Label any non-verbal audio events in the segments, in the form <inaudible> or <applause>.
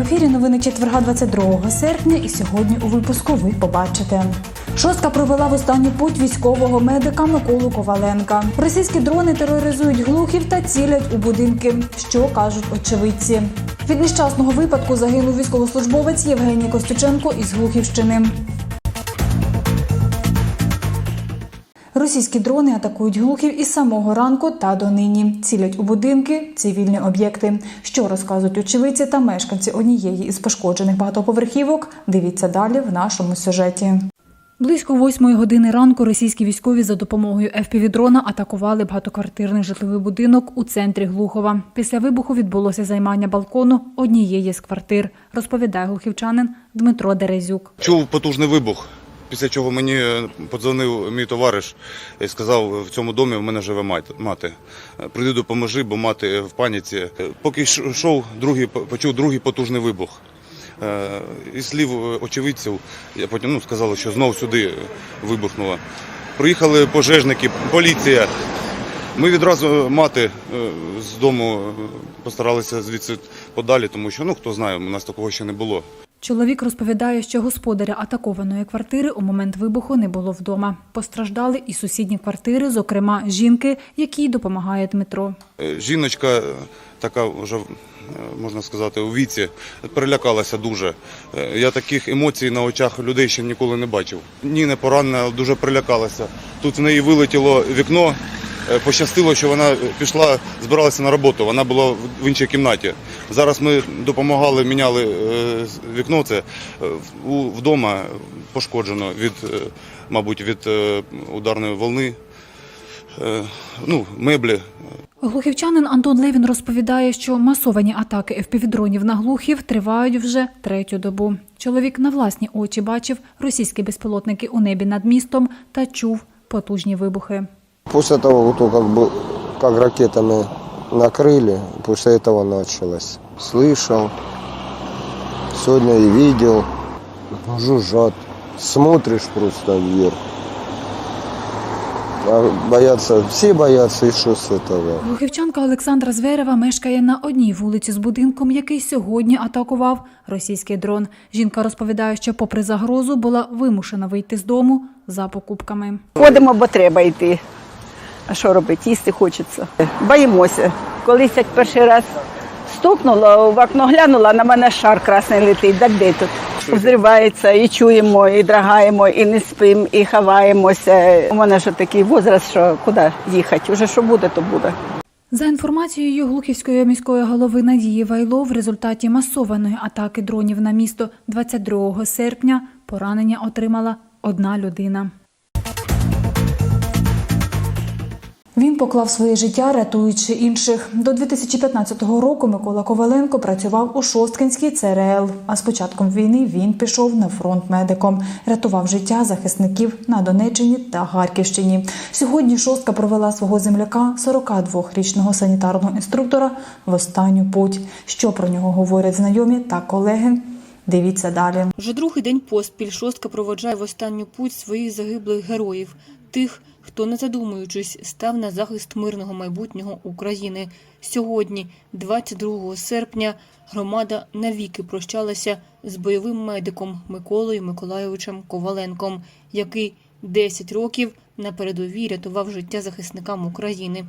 ефірі новини четверга 22 серпня. І сьогодні у випуску ви побачите. Шостка провела в останню путь військового медика Миколу Коваленка. Російські дрони тероризують глухів та цілять у будинки. Що кажуть очевидці? Від нещасного випадку загинув військовослужбовець Євгеній Костюченко із Глухівщини. Російські дрони атакують глухів із самого ранку та донині. Цілять у будинки, цивільні об'єкти. Що розказують очевидці та мешканці однієї із пошкоджених багатоповерхівок? Дивіться далі в нашому сюжеті. Близько восьмої години ранку російські військові за допомогою FPV-дрона атакували багатоквартирний житловий будинок у центрі Глухова. Після вибуху відбулося займання балкону однієї з квартир, розповідає глухівчанин Дмитро Дерезюк. Чув потужний вибух. Після чого мені е, подзвонив мій товариш і сказав, в цьому домі в мене живе мати. Е, Прийди допоможи, бо мати в паніці. Е, Поки йшов, другий почув другий потужний вибух. Е, Із слів е, очевидців, я потім ну, сказали, що знов сюди вибухнуло. Приїхали пожежники, поліція. Ми відразу мати е, з дому е, постаралися звідси подалі, тому що ну хто знає, у нас такого ще не було. Чоловік розповідає, що господаря атакованої квартири у момент вибуху не було вдома. Постраждали і сусідні квартири, зокрема жінки, якій допомагає Дмитро. Е, Жіночка е, така вже, е, можна сказати, у віці, перелякалася дуже. Я таких емоцій на очах людей ще ніколи не бачив. Ні, не поранена, дуже перелякалася. Тут в неї вилетіло вікно. Е, Пощастило, що вона пішла, збиралася на роботу. Вона була в іншій кімнаті. Зараз ми допомагали, міняли е, вікно. Це е, вдома пошкоджено від, мабуть, від ударної волни. Ну, меблі, Глухівчанин Антон Левін розповідає, що масовані атаки FPV-дронів на глухів тривають вже третю добу. Чоловік на власні очі бачив російські безпілотники у небі над містом та чув потужні вибухи. После того, вот, как, бы, как ракетами накрыли, после этого началось. Слышал, сегодня и видел, жужжат. Смотришь просто вверх. А боятся, все боятся, и что с этого? Глухівчанка Олександра Зверева мешкає на одній вулиці з будинком, який сьогодні атакував російський дрон. Жінка розповідає, що попри загрозу була вимушена вийти з дому за покупками. Ходимо, бо треба йти. А що робити? Їсти хочеться. Боїмося. Колись як перший раз стукнула, в окно глянула, на мене шар красний летить. Так де тут? Взривається, і чуємо, і драгаємо, і не спимо, і ховаємося. У мене ж такий возраст, що куди їхати? Уже що буде, то буде. За інформацією Глухівської міської голови Надії Вайло, в результаті масованої атаки дронів на місто 22 серпня поранення отримала одна людина. Поклав своє життя, рятуючи інших. До 2015 року Микола Коваленко працював у Шосткинській ЦРЛ. А з початком війни він пішов на фронт медиком, рятував життя захисників на Донеччині та Харківщині. Сьогодні шостка провела свого земляка, 42-річного санітарного інструктора, в останню путь. Що про нього говорять знайомі та колеги? Дивіться далі. Вже другий день поспіль шостка проводжає в останню путь своїх загиблих героїв, тих, хто, не задумуючись, став на захист мирного майбутнього України. Сьогодні, 22 серпня, громада навіки прощалася з бойовим медиком Миколою Миколайовичем Коваленком, який 10 років на передовій рятував життя захисникам України.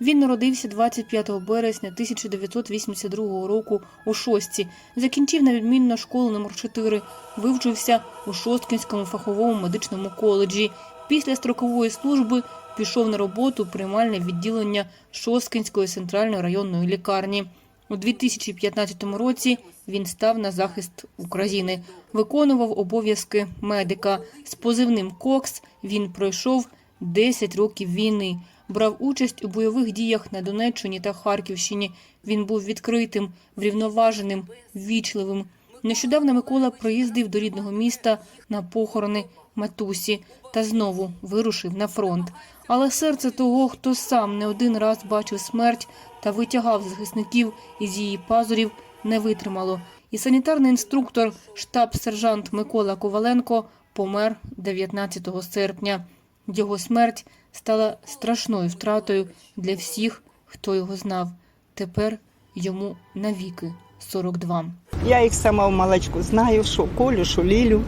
Він народився 25 березня 1982 року у Шостці, закінчив невідмінно школу номер 4 вивчився у Шосткінському фаховому медичному коледжі. Після строкової служби пішов на роботу приймальне відділення Шосткінської центральної районної лікарні. У 2015 році він став на захист України, виконував обов'язки медика. З позивним Кокс він пройшов 10 років війни. Брав участь у бойових діях на Донеччині та Харківщині. Він був відкритим, врівноваженим, ввічливим. Нещодавно Микола приїздив до рідного міста на похорони матусі та знову вирушив на фронт. Але серце того, хто сам не один раз бачив смерть та витягав захисників із її пазурів, не витримало. І санітарний інструктор, штаб-сержант Микола Коваленко помер 19 серпня. Його смерть стала страшною втратою для всіх, хто його знав. Тепер йому навіки 42. Я их сама в молочку знаю, что Колю, что Лилю.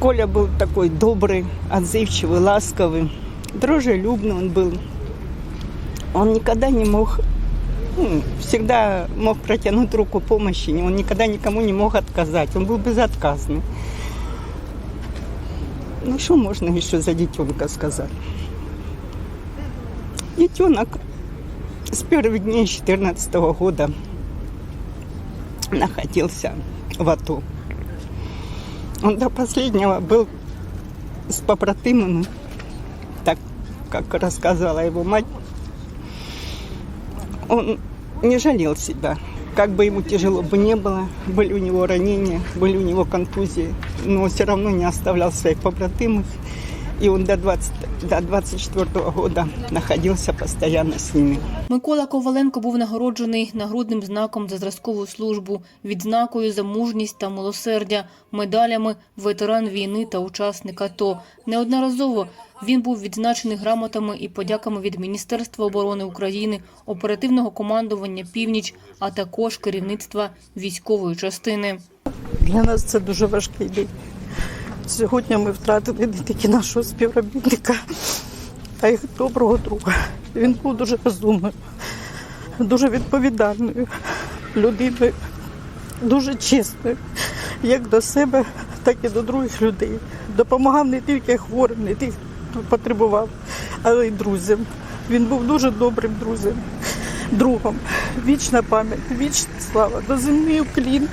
Коля был такой добрый, отзывчивый, ласковый, дружелюбный он был. Он никогда не мог, ну, всегда мог протянуть руку помощи, он никогда никому не мог отказать, он был безотказный. Ну, что можно еще за детенка сказать? Детенок с первых дней 2014 года <laughs> находился в АТО. Он до последнего был с побратимами, так как рассказала его мать. Он не жалел себя. Как бы ему тяжело бы не было, были у него ранения, были у него контузии, но все равно не оставлял своих побратимов. И он до, 20, до 24 года находился постоянно с ними. Микола Коваленко був нагороджений нагрудним знаком за зразкову службу, відзнакою за мужність та милосердя, медалями ветеран війни та учасник АТО. Неодноразово він був відзначений грамотами і подяками від Міністерства оборони України, оперативного командування Північ, а також керівництва військової частини. Для нас це дуже важкий день. Сьогодні ми втратили не тільки нашого співробітника, а й доброго друга. Він був дуже розумною, дуже відповідальною людиною, дуже чесною, як до себе, так і до других людей. Допомагав не тільки хворим, не тільки хто потребував, але й друзям. Він був дуже добрим друзем, другом. Вічна пам'ять, вічна слава, до землі уклін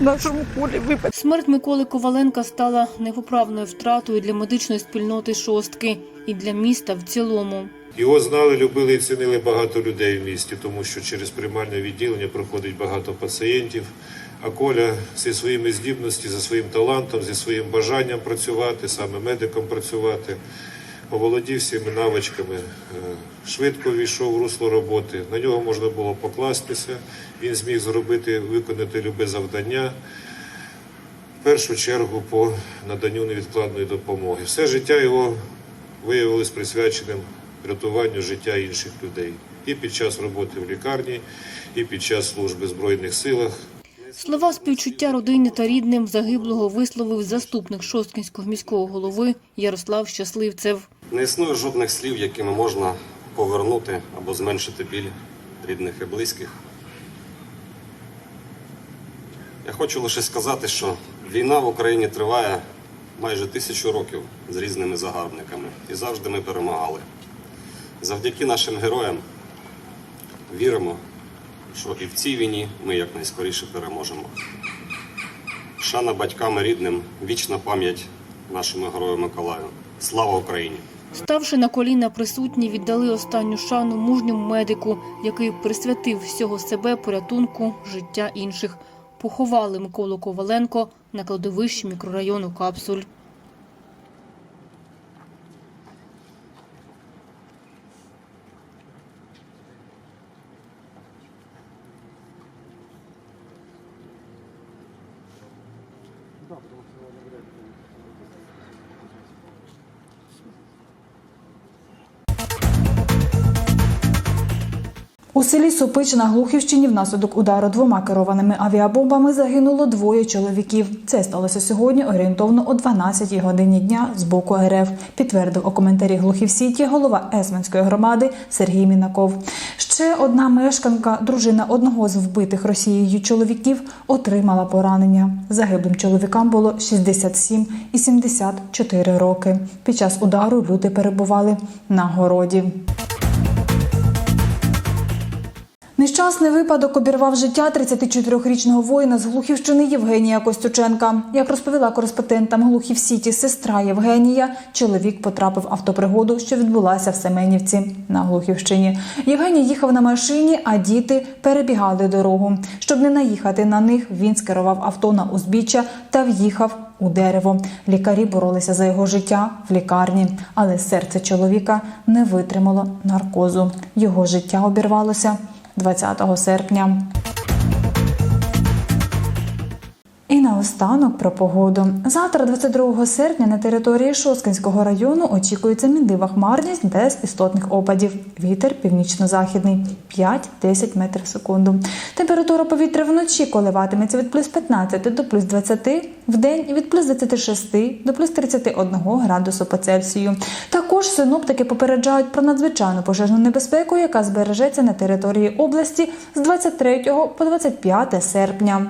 нашому полі випадку. Смерть Миколи Коваленка стала непоправною втратою для медичної спільноти шостки і для міста в цілому. Його знали, любили і цінили багато людей в місті, тому що через приймальне відділення проходить багато пацієнтів. А Коля зі своїми здібностями, зі своїм талантом, зі своїм бажанням працювати, саме медиком працювати, оволодів всіми навичками, е, швидко війшов в русло роботи. На нього можна було покластися. Він зміг зробити, виконати любе завдання. В першу чергу по наданню невідкладної допомоги. Все життя його виявилось присвяченим рятуванню життя інших людей і під час роботи в лікарні, і під час служби в Збройних силах. Слова співчуття родині та рідним загиблого висловив заступник Шосткинського міського голови Ярослав Щасливцев. Не існує жодних слів, якими можна повернути або зменшити біль рідних і близьких. Я хочу лише сказати, що війна в Україні триває майже тисячу років з різними загарбниками, і завжди ми перемагали. Завдяки нашим героям віримо, що і в цій війні ми якнайскоріше переможемо. Шана батькам і рідним, вічна пам'ять нашому герою Миколаю. Слава Україні! Ставши на коліна, присутні віддали останню шану мужньому медику, який присвятив всього себе порятунку життя інших. Поховали Миколу Коваленко на кладовищі мікрорайону Капсуль. У селі Сопич на Глухівщині внаслідок удару двома керованими авіабомбами загинуло двоє чоловіків. Це сталося сьогодні орієнтовно о 12 годині дня з боку РФ, підтвердив у коментарі Глухівсіті голова Есменської громади Сергій Мінаков. Ще одна мешканка, дружина одного з вбитих Росією чоловіків, отримала поранення. Загиблим чоловікам було 67 і 74 роки. Під час удару люди перебували на городі. Нещасний випадок обірвав життя 34-річного воїна з Глухівщини Євгенія Костюченка. Як розповіла кореспондентам Глухів Сіті сестра Євгенія, чоловік потрапив в автопригоду, що відбулася в Семенівці на Глухівщині. Євгеній їхав на машині, а діти перебігали дорогу. Щоб не наїхати на них, він скерував авто на узбіччя та в'їхав у дерево. Лікарі боролися за його життя в лікарні, але серце чоловіка не витримало наркозу. Його життя обірвалося 20 серпня. Наостанок про погоду. Завтра, 22 серпня, на території Шоскинського району очікується мінлива хмарність без істотних опадів. Вітер північно-західний 5-10 метрів в секунду. Температура повітря вночі коливатиметься від плюс 15 до плюс 20, в день від плюс 26 до плюс 31 градусу по Цельсію. Також синоптики попереджають про надзвичайну пожежну небезпеку, яка збережеться на території області з 23 по 25 серпня.